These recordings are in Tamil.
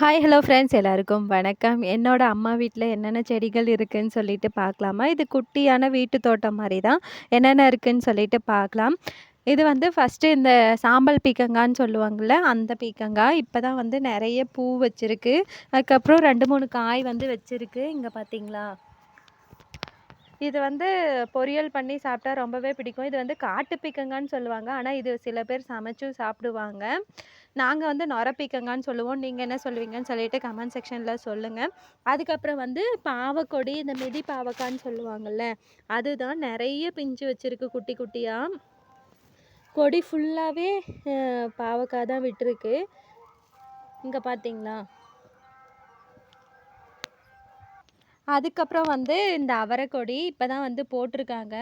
ஹாய் ஹலோ ஃப்ரெண்ட்ஸ் எல்லாருக்கும் வணக்கம். என்னோட அம்மா வீட்டில் என்னென்ன செடிகள் இருக்குதுன்னு சொல்லிட்டு பார்க்கலாமா? இது குட்டியான வீட்டு தோட்டம் மாதிரி தான் என்னென்ன இருக்குதுன்னு சொல்லிட்டு பார்க்கலாம். இது வந்து ஃபஸ்ட்டு இந்த சாம்பல் பீக்கங்கான்னு சொல்லுவாங்கள்ல அந்த பீக்கங்காய். இப்போ தான் வந்து நிறைய பூ வச்சுருக்கு. அதுக்கப்புறம் ரெண்டு மூணு காய் வந்து வச்சுருக்கு. இங்கே பார்த்தீங்களா இது வந்து பொரியல் பண்ணி சாப்பிட்டா ரொம்பவே பிடிக்கும். இது வந்து காட்டு பீக்கங்கான்னு சொல்லுவாங்க. ஆனால் இது சில பேர் சமைச்சும் சாப்பிடுவாங்க. நாங்கள் வந்து நொரப்பீக்கங்கான்னு சொல்லுவோம். நீங்கள் என்ன சொல்லுவீங்கன்னு சொல்லிட்டு கமெண்ட் செக்ஷனில் சொல்லுங்கள் அதுக்கப்புறம் வந்து பாவக்கொடி இந்த மிதி பாவக்கான்னு சொல்லுவாங்கள்ல அதுதான் நிறைய பிஞ்சு வச்சுருக்கு குட்டி குட்டியாக கொடி ஃபுல்லாகவே பாவக்காய் தான் விட்டுருக்கு. இங்கே பார்த்தீங்களா அதுக்கப்புறம் வந்து இந்த அவரைக்கொடி இப்போ தான் வந்து போட்டிருக்காங்க.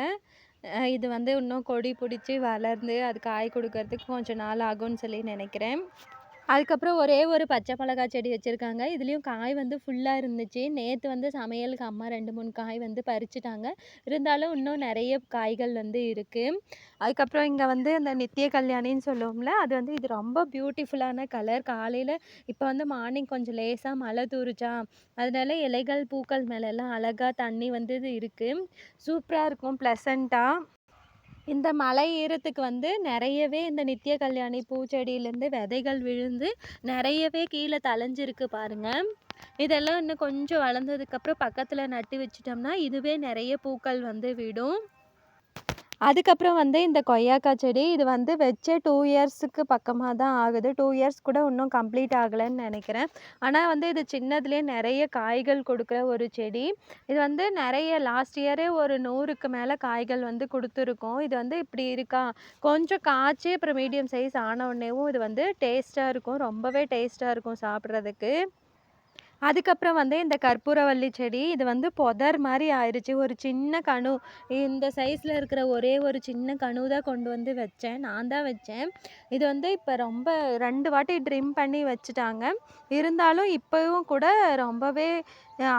இது வந்து இன்னும் கொடி பிடிச்சி வளர்ந்து அது காய் கொடுக்கறதுக்கு கொஞ்சம் நாள் ஆகும்னு சொல்லி நினைக்கிறேன். அதுக்கப்புறம் ஒரே ஒரு பச்சை மிளகா செடி வச்சுருக்காங்க. இதுலேயும் காய் வந்து ஃபுல்லாக இருந்துச்சு. நேற்று வந்து சமையலுக்கு அம்மா ரெண்டு மூணு காய் வந்து பறிச்சுட்டாங்க. இருந்தாலும் இன்னும் நிறைய காய்கள் வந்து இருக்குது அதுக்கப்புறம் இங்கே வந்து அந்த நித்திய கல்யாணின்னு சொல்லுவோம்ல அது வந்து இது ரொம்ப பியூட்டிஃபுல்லான கலர் காலையில் இப்போ வந்து மார்னிங் கொஞ்சம் லேசாக மழை தூரிச்சா அதனால இலைகள் பூக்கள் மேலெல்லாம் அழகாக தண்ணி வந்து இது இருக்குது சூப்பராக இருக்கும் ப்ளசண்ட்டாக இந்த மலை ஈரத்துக்கு வந்து நிறையவே இந்த நித்திய கல்யாணி பூச்செடியிலேருந்து விதைகள் விழுந்து நிறையவே கீழே தளைஞ்சிருக்கு பாருங்கள் இதெல்லாம் இன்னும் கொஞ்சம் வளர்ந்ததுக்கப்புறம் பக்கத்தில் நட்டு வச்சிட்டோம்னா இதுவே நிறைய பூக்கள் வந்து விடும். அதுக்கப்புறம் வந்து இந்த கொய்யாக்காய் செடி இது வந்து வச்சே டூ இயர்ஸுக்கு பக்கமாக தான் ஆகுது. டூ இயர்ஸ் கூட இன்னும் கம்ப்ளீட் ஆகலைன்னு நினைக்கிறேன். ஆனால் வந்து இது சின்னதுலேயே நிறைய காய்கள் கொடுக்குற ஒரு செடி. இது வந்து நிறைய லாஸ்ட் இயரே ஒரு நூறுக்கு மேலே காய்கள் வந்து கொடுத்துருக்கோம். இது வந்து இப்படி இருக்கா? கொஞ்சம் காய்ச்சி அப்புறம் மீடியம் சைஸ் ஆன உடனேவும் இது வந்து டேஸ்ட்டாக இருக்கும். ரொம்பவே டேஸ்ட்டாக இருக்கும் சாப்பிட்றதுக்கு. அதுக்கப்புறம் வந்து இந்த கற்பூரவள்ளி செடி இது வந்து புதர் மாதிரி ஆயிடுச்சு ஒரு சின்ன கணு இந்த சைஸில் இருக்கிற ஒரே ஒரு சின்ன கணு தான் கொண்டு வந்து வச்சேன். நான் தான் வச்சேன். இது வந்து இப்போ ரொம்ப ரெண்டு வாட்டி ட்ரிம் பண்ணி வச்சுட்டாங்க. இருந்தாலும் இப்போவும் கூட ரொம்பவே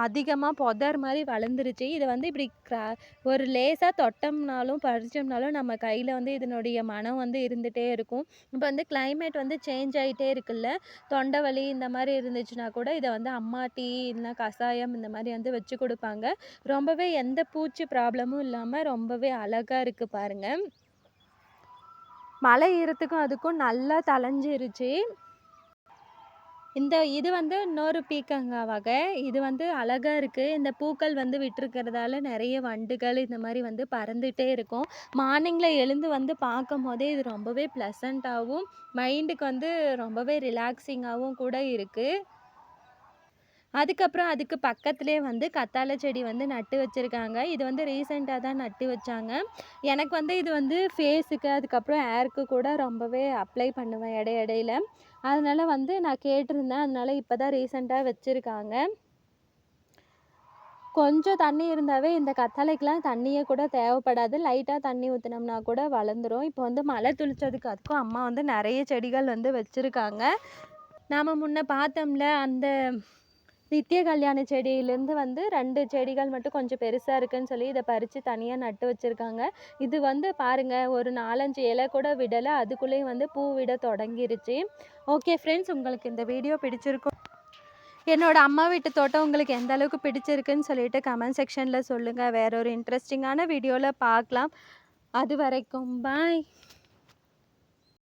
அதிகமாக புதர் மாதிரி வளர்ந்துருச்சு. இதை வந்து இப்படி க்ரா ஒரு லேசாக தொட்டோம்னாலும் பறிச்சோம்னாலும் நம்ம கையில் வந்து இதனுடைய மனம் வந்து இருந்துகிட்டே இருக்கும். இப்போ வந்து கிளைமேட் வந்து சேஞ்ச் ஆகிட்டே இருக்குல்ல. தொண்டை வலி இந்த மாதிரி இருந்துச்சுன்னா கூட இதை வந்து அம்மா டீ இல்லைனா கஷாயம் இந்த மாதிரி வந்து வச்சு கொடுப்பாங்க. ரொம்பவே எந்த பூச்சி ப்ராப்ளமும் இல்லாமல் ரொம்பவே அழகாக இருக்குது பாருங்கள் மழை ஈரத்துக்கும் அதுக்கும் நல்லா தளைஞ்சிருச்சு இந்த இது வந்து இன்னொரு பீக்கங்காய் வகை. இது வந்து அழகாக இருக்குது இந்த பூக்கள் வந்து விட்டுருக்கிறதால நிறைய வண்டுகள் இந்த மாதிரி வந்து பறந்துகிட்டே இருக்கும். மார்னிங்கில் எழுந்து வந்து பார்க்கும் போதே இது ரொம்பவே ப்ளசண்ட்டாகவும் மைண்டுக்கு வந்து ரொம்பவே ரிலாக்ஸிங்காகவும் கூட இருக்குது அதுக்கப்புறம் அதுக்கு பக்கத்துலேயே வந்து கத்தாழை செடி வந்து நட்டு வச்சுருக்காங்க. இது வந்து ரீசெண்டாக தான் நட்டு வச்சாங்க. எனக்கு வந்து இது வந்து ஃபேஸுக்கு அதுக்கப்புறம் ஹேருக்கு கூட ரொம்பவே அப்ளை பண்ணுவேன் இடை இடையில அதனால் வந்து நான் கேட்டிருந்தேன். அதனால இப்போ தான் ரீசெண்டாக வச்சுருக்காங்க. கொஞ்சம் தண்ணி இருந்தாவே இந்த கத்தாழைக்கெலாம் தண்ணியே கூட தேவைப்படாது. லைட்டாக தண்ணி ஊற்றினோம்னா கூட வளர்ந்துடும் இப்போ வந்து மழை துளிச்சதுக்கு அதுக்கும் அம்மா வந்து நிறைய செடிகள் வந்து வச்சுருக்காங்க. நாம் முன்ன பார்த்தோம்ல அந்த நித்திய கல்யாண செடியிலேருந்து வந்து ரெண்டு செடிகள் மட்டும் கொஞ்சம் பெருசாக இருக்குன்னு சொல்லி இதை பறித்து தனியாக நட்டு வச்சுருக்காங்க. இது வந்து பாருங்கள் ஒரு நாலஞ்சு இலை கூட விடலை அதுக்குள்ளேயும் வந்து பூ விட தொடங்கிருச்சு. ஓகே ஃப்ரெண்ட்ஸ் உங்களுக்கு இந்த வீடியோ பிடிச்சிருக்கும். என்னோடய அம்மா வீட்டு தோட்டம் உங்களுக்கு எந்த அளவுக்கு பிடிச்சிருக்குன்னு சொல்லிட்டு கமெண்ட் செக்ஷனில் சொல்லுங்கள் வேற ஒரு இன்ட்ரெஸ்டிங்கான வீடியோவில் பார்க்கலாம். அது வரைக்கும் பாய்